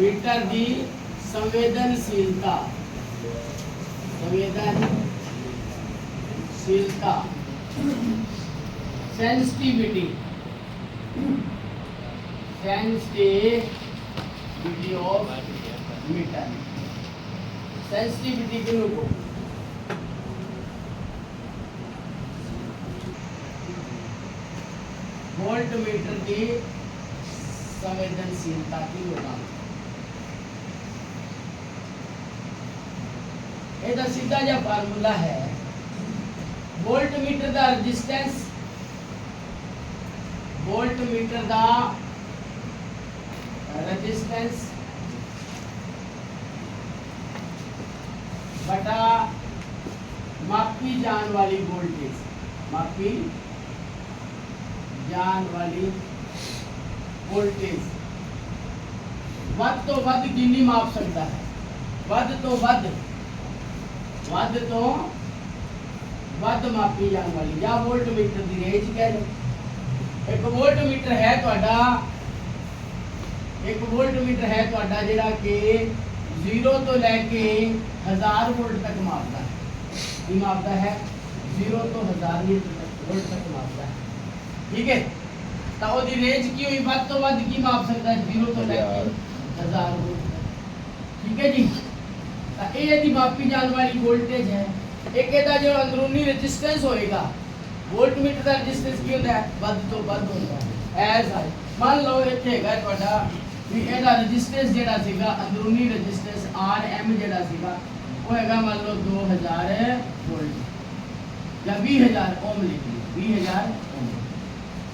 Metre की संवेदनशीलता। संवेदनशीलता। Sensitivity. Sensitivity of meter. Sensitivity के लोगों वोल्ट मीटर की संवेदनशीलता की होगा ਇਹਦਾ ਸਿੱਧਾ ਜਿਹਾ ਫਾਰਮੂਲਾ ਹੈ ਵੋਲਟ ਮੀਟਰ ਦਾ ਰੈਜ਼ਿਸਟੈਂਸ ਵੋਲਟ ਮੀਟਰ ਦਾ ਰੈਜ਼ਿਸਟੈਂਸ ਬਟਾ ਮਾਪੀ ਜਾਣ ਵਾਲੀ ਵੋਲਟੇਜ ਮਾਪੀ ਜਾਣ ਵਾਲੀ ਵੋਲਟੇਜ ਵੱਧ ਤੋਂ ਵੱਧ ਕਿੰਨੀ ਮਾਪ ਸਕਦਾ ਹੈ ਵੱਧ ਤੋਂ ਵੱਧ ਵੱਧ ਤੋਂ ਵੱਧ ਮਾਪੀ ਜਾਣ ਵਾਲੀ ਜਾਂ ਵੋਲਟ ਮੀਟਰ ਦੀ ਰੇਂਜ ਕਹਿ ਲਓ ਇੱਕ ਵੋਲਟ ਮੀਟਰ ਹੈ ਤੁਹਾਡਾ ਇੱਕ ਵੋਲਟ ਮੀਟਰ ਹੈ ਤੁਹਾਡਾ ਜਿਹੜਾ ਕਿ 0 ਤੋਂ ਲੈ ਕੇ 1000 ਵੋਲਟ ਤੱਕ ਮਾਪਦਾ ਹੈ ਕੀ ਮਾਪਦਾ ਹੈ 0 ਤੋਂ 1000 ਵੋਲਟ ਤੱਕ ਮਾਪਦਾ ਹੈ ਠੀਕ ਹੈ ਤਾਂ ਉਹਦੀ ਰੇਂਜ ਕੀ ਹੋਈ ਵੱਧ ਤੋਂ ਵੱਧ ਕੀ ਮਾਪ ਸਕਦਾ ਹੈ 0 ਤੋਂ ਲੈ ਕੇ 1000 ਵੋਲਟ ਤੱਕ ਠੀਕ ਹੈ ਜੀ ਤਾਂ ਇਹ ਇਹਦੀ ਮਾਪੀ ਜਾਣ ਵਾਲੀ ਵੋਲਟੇਜ ਹੈ ਇੱਕ ਇਹਦਾ ਜੋ ਅੰਦਰੂਨੀ ਰੈਜ਼ਿਸਟੈਂਸ ਹੋਏਗਾ ਵੋਲਟਮੀਟਰ ਦਾ ਰੈਜ਼ਿਸਟੈਂਸ ਕੀ ਹੁੰਦਾ ਹੈ ਵੱਧ ਤੋਂ ਵੱਧ ਹੁੰਦਾ ਹੈ ਐਸ ਹੈ ਮੰਨ ਲਓ ਇੱਥੇ ਹੈਗਾ ਤੁਹਾਡਾ ਵੀ ਇਹਦਾ ਰੈਜ਼ਿਸਟੈਂਸ ਜਿਹੜਾ ਸੀਗਾ ਅੰਦਰੂਨੀ ਰੈਜ਼ਿਸਟੈਂਸ ਆਰ ਐਮ ਜਿਹੜਾ ਸੀਗਾ ਉਹ ਹੈਗਾ ਮੰਨ ਲਓ 2000 ਵੋਲਟ ਜਾਂ 20000 ਓਮ ਲਿਖ ਲਓ 20000 ਓਮ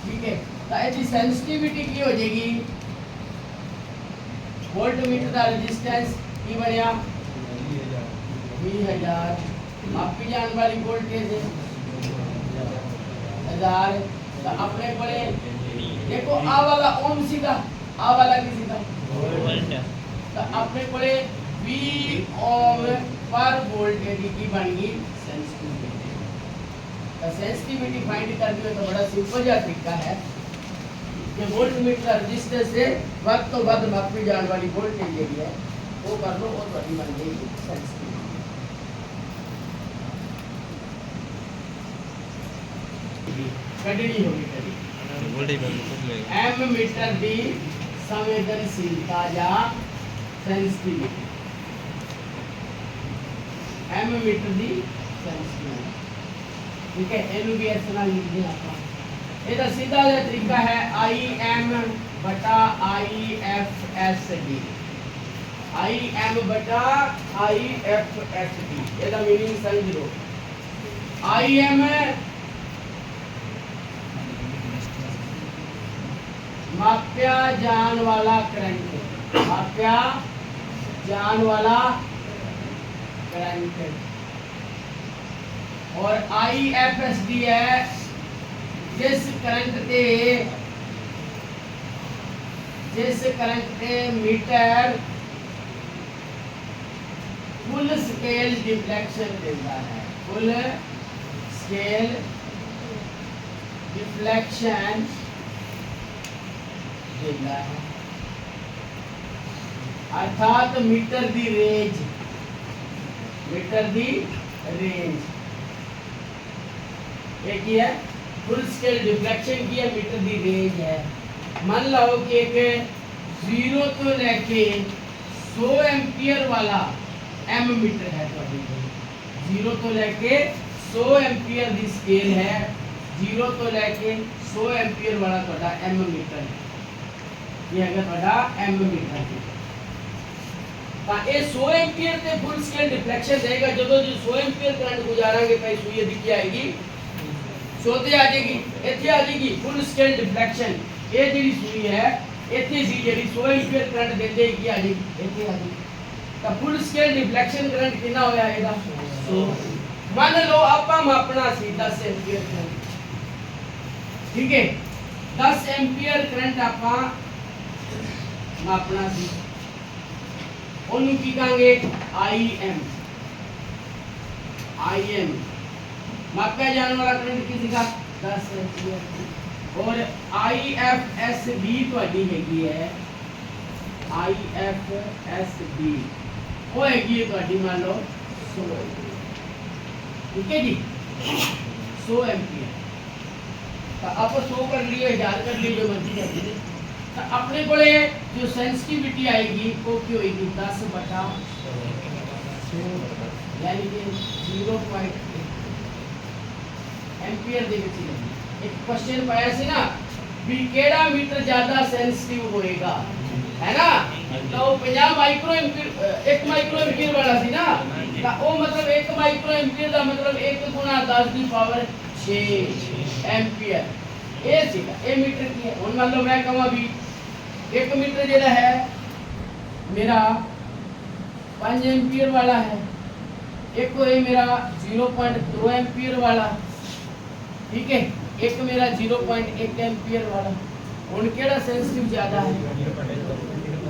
ਠੀਕ ਹੈ ਤਾਂ ਇਹਦੀ ਸੈਂਸਿਟੀਵਿਟੀ ਕੀ ਹੋ ਜਾਏਗੀ ਵੋਲਟਮੀਟਰ ਦਾ ਰੈਜ਼ਿਸਟੈਂਸ ਕੀ ਬਣਿਆ भी हज़ार आपकी जान वाली बोलते थे हज़ार तो अपने पड़े देखो, आ वाला ओम सीधा, आ वाला की सीधा। तो अपने पड़े वी ओम पर वोल्टेज की बनेगी सेंसिटिविटी फाइंड करनी हो तो बड़ा सिंपल जा तरीका है। कि वोल्ट रजिस्टर से वक्त तो वक्त मापी जाने वाली वोल्टेज लेनी है। वो कर लो और बड़ी बन जाएगी सेंसिटिविटी sensitivity ਕੱਢਣੀ ਹੋਗੀ ਕਦੀ ਐਮ ਮੀਟਰ ਦੀ ਸੰਵੇਦਨਸ਼ੀਲਤਾ ਜਾਂ ਸੈਂਸਿਟੀਵਿਟੀ ਐਮ ਮੀਟਰ ਦੀ ਸੈਂਸਿਟੀਵਿਟੀ ਠੀਕ ਹੈ ਇਹਨੂੰ ਵੀ ਇਸ ਤਰ੍ਹਾਂ ਲਿਖਦੇ ਆਪਾਂ। ਇਹਦਾ ਸਿੱਧਾ ਜਿਹਾ ਤਰੀਕਾ ਹੈ I M ਬਟਾ I F S D I M ਬਟਾ I F S D ਇਹਦਾ ਮੀਨਿੰਗ ਸਮਝ ਲਓ। ਆਈ ਐਮ मापया जान वाला करंट। मापया जान वाला करंट। और आई एफ़ एस डी है, जिस करंट ते जिस करंट ते मीटर फुल स्केल डिफ्लेक्शन देता है। फुल स्केल डिफ्लेक्शन ਦਿੰਦਾ ਹੈ ਅਰਥਾਤ ਮੀਟਰ ਦੀ ਰੇਂਜ ਮੀਟਰ ਦੀ ਰੇਂਜ ਇਹ ਕੀ ਹੈ फुल स्केल डिफ्लेक्शन की है मीटर दी रेंज है मान लो कि एक जीरो तो लेके 100 एम्पियर वाला एम मीटर है ਤੁਹਾਡੇ ਕੋਲ जीरो तो लेके 100 एम्पियर ਦੀ ਸਕੇਲ ਹੈ जीरो ਤੋਂ ਲੈ ਕੇ 100 एम्पियर ਵਾਲਾ ਤੁਹਾਡਾ एम मीटर ਹੈ ਇਹ ਹੈਗਾ ਤੁਹਾਡਾ ਐਮ ਮੀਟਰ ਤਾਂ ਇਹ 100 ਐਂਪੀਅਰ ਤੇ ਫੁੱਲ ਸਕੇਲ ਡਿਫਲੈਕਸ਼ਨ ਦੇਗਾ ਜਦੋਂ ਜੀ 100 ਐਂਪੀਅਰ ਕਰੰਟ ਗੁਜ਼ਾਰਾਂਗੇ ਤਾਂ ਇਹ ਸੂਈ ਦੀ ਕੀ ਆਏਗੀ 100 ਤੇ ਆ ਜਾਏਗੀ ਇੱਥੇ ਆ ਜਾਏਗੀ ਫੁੱਲ ਸਕੇਲ ਡਿਫਲੈਕਸ਼ਨ ਇਹ ਜਿਹੜੀ ਸੂਈ ਹੈ ਇੱਥੇ ਸੀ ਜਿਹੜੀ 100 ਐਂਪੀਅਰ ਕਰੰਟ ਦਿੰਦੇ ਕੀ ਆ ਜਾਏਗੀ ਇੱਥੇ ਆ ਜਾਏਗੀ ਤਾਂ ਫੁੱਲ ਸਕੇਲ ਡਿਫਲੈਕਸ਼ਨ ਕਰੰਟ ਕਿੰਨਾ ਹੋਇਆ ਇਹਦਾ 100 ਮੰਨ ਲਓ ਆਪਾਂ ਮਾਪਣਾ ਸੀ 10 ਐਂਪੀਅਰ ਕਰੰਟ ਠੀਕ ਹੈ 10 ਐਂਪੀਅਰ ਕਰੰਟ ਆਪਾਂ ਮਾਪਣਾ ਸੀ ਉਹਨੂੰ ਕੀ ਕਹਾਂਗੇ ਆਈ ਐਮ ਆਈ ਐਮ ਮਾਪਿਆ ਜਾਣ ਵਾਲਾ ਕਰੰਟ ਕੀ ਸੀਗਾ 10 ਐਂਪੀਅਰ ਔਰ ਆਈ ਐਫ ਐਸ ਡੀ ਤੁਹਾਡੀ ਹੈਗੀ ਹੈ ਆਈ ਐਫ ਐਸ ਡੀ ਉਹ ਹੈਗੀ ਹੈ ਤੁਹਾਡੀ ਮੰਨ ਲਓ 100 ਠੀਕ ਹੈ ਜੀ 100 ਐਂਪੀਅਰ ਤਾਂ ਆਪਾਂ 100 ਕਰ ਲਈਏ 1000 ਕਰ ਲਈਏ ਜੋ ਮਰਜ਼ੀ ਕਰ ਲਈਏ तो अपने को जो सेंसिटिविटी आएगी, वो क्यों होगी? दस बटा यानी कि ज़ीरो पॉइंट एम्पियर दे एक क्वेश्चन पाया सी ना भी केड़ा मीटर ज़्यादा सेंसिटिव होएगा? है ना? तो 50 माइक्रो एम्पियर एक माइक्रो एम्पियर वाला सी ना? तो वो मतलब एक माइक्रो एम्पियर का मतलब एक गुना 10 की power 6 ampere. A C A meter की है। मान लो मतलब मैं कहूँ अभी 1 ਮੀਟਰ ਜਿਹੜਾ ਹੈ ਮੇਰਾ 5 ਐਂਪੀਅਰ ਵਾਲਾ ਹੈ ਇੱਕ ਹੋਏ ਮੇਰਾ 0.2 ਐਂਪੀਅਰ ਵਾਲਾ ਠੀਕ ਹੈ ਇੱਕ ਮੇਰਾ 0.1 ਐਂਪੀਅਰ ਵਾਲਾ ਹੁਣ ਕਿਹੜਾ ਸੈਂਸਿਟਿਵ ਜ਼ਿਆਦਾ ਹੈ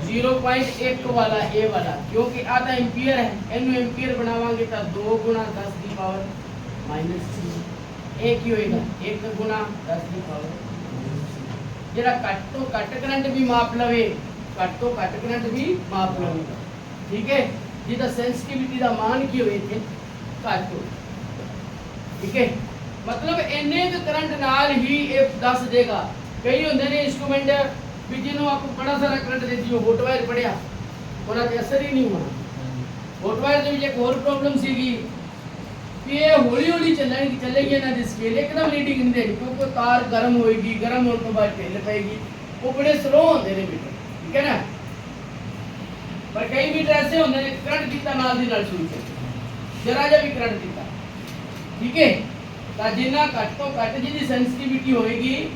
0.1 ਵਾਲਾ ਇਹ ਵਾਲਾ ਕਿਉਂਕਿ ਆਧਾ ਐਂਪੀਅਰ ਹੈ ਇਹਨੂੰ ਐਂਪੀਅਰ ਬਣਾਵਾਂਗੇ ਤਾਂ 2 ਗੁਣਾ 10 ਦੀ ਪਾਵਰ ਮਾਈਨਸ 3 ਇਹ ਕੀ ਹੋਏਗਾ 1 ਗੁਣਾ 10 ਦੀ ਪਾਵਰ ਜਿਹੜਾ ਘੱਟ ਤੋਂ ਘੱਟ ਕਰੰਟ ਵੀ ਮਾਪ ਲਵੇ ਘੱਟ ਤੋਂ ਘੱਟ ਕਰੰਟ ਵੀ ਮਾਪ ਲਵੇ। ਠੀਕ ਹੈ? ਜਿਹਦਾ ਸੈਂਸਿਟੀਵਿਟੀ ਦਾ ਮਾਨ ਕੀ ਹੋਵੇ ਇੱਥੇ? ਘੱਟ ਹੋਵੇ। ਠੀਕ ਹੈ? ਮਤਲਬ ਇੰਨੇ ਕੁ ਕਰੰਟ ਨਾਲ ਹੀ ਇਹ ਦੱਸ ਦੇਗਾ। ਕਈ ਹੁੰਦੇ ਨੇ ਇਨਸਟਰੂਮੈਂਟ ਵੀ ਜਿਹਨੂੰ ਆਪਾਂ ਬੜਾ ਸਾਰਾ ਕਰੰਟ ਦੇ ਦਿਓ ਹੋਟ ਵਾਇਰ ਪੜਿਆ ਉਹਨਾਂ ਤੇ ਅਸਰ ਹੀ ਨਹੀਂ ਹੋਣਾ। ਹੋਟ ਵਾਇਰ ਦੇ ਵਿੱਚ ਇੱਕ ਹੋਰ ਪ੍ਰੋਬਲਮ ਸੀਗੀ। ਕਿ ਇਹ ਹੌਲੀ ਹੌਲੀ ਚੱਲਣਗੀ ਚੱਲੇਗੀ ਇਹਨਾਂ ਦੀ ਸਕੇਲ ਇੱਕਦਮ ਰੀਡਿੰਗ ਨਹੀਂ ਦੇਣੀ ਕਿਉਂਕਿ ਤਾਰ ਗਰਮ ਹੋਏਗੀ, ਗਰਮ ਹੋਣ ਤੋਂ ਬਾਅਦ ਢਿੱਲ ਪਏਗੀ। ਉਹ ਬੜੇ ਸਲੋ ਹੁੰਦੇ ਨੇ ਮੀਟਰ ਠੀਕ ਹੈ ਨਾ? ਪਰ ਕਈ ਮੀਟਰ ਐਸੇ ਹੁੰਦੇ ਨੇ, ਕਰੰਟ ਕੀਤਾ ਨਾਲ ਦੀ ਨਾਲ ਸ਼ੁਰੂ ਕਰ ਜਰਾ ਜਿਹਾ ਵੀ ਕਰੰਟ ਕੀਤਾ। ਠੀਕ ਹੈ? ਤਾਂ ਜਿੰਨਾ ਘੱਟ ਤੋਂ ਘੱਟ ਜਿਹਦੀ ਸੈਂਸਿਟੀਵਿਟੀ ਹੋਏਗੀ,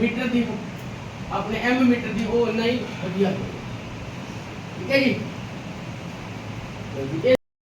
ਮੀਟਰ ਦੀ ਆਪਣੇ ਐਮ ਮੀਟਰ ਦੀ, ਉਹ ਉਨਾ ਹੀ ਵਧੀਆ ਠੀਕ ਹੈ ਜੀ?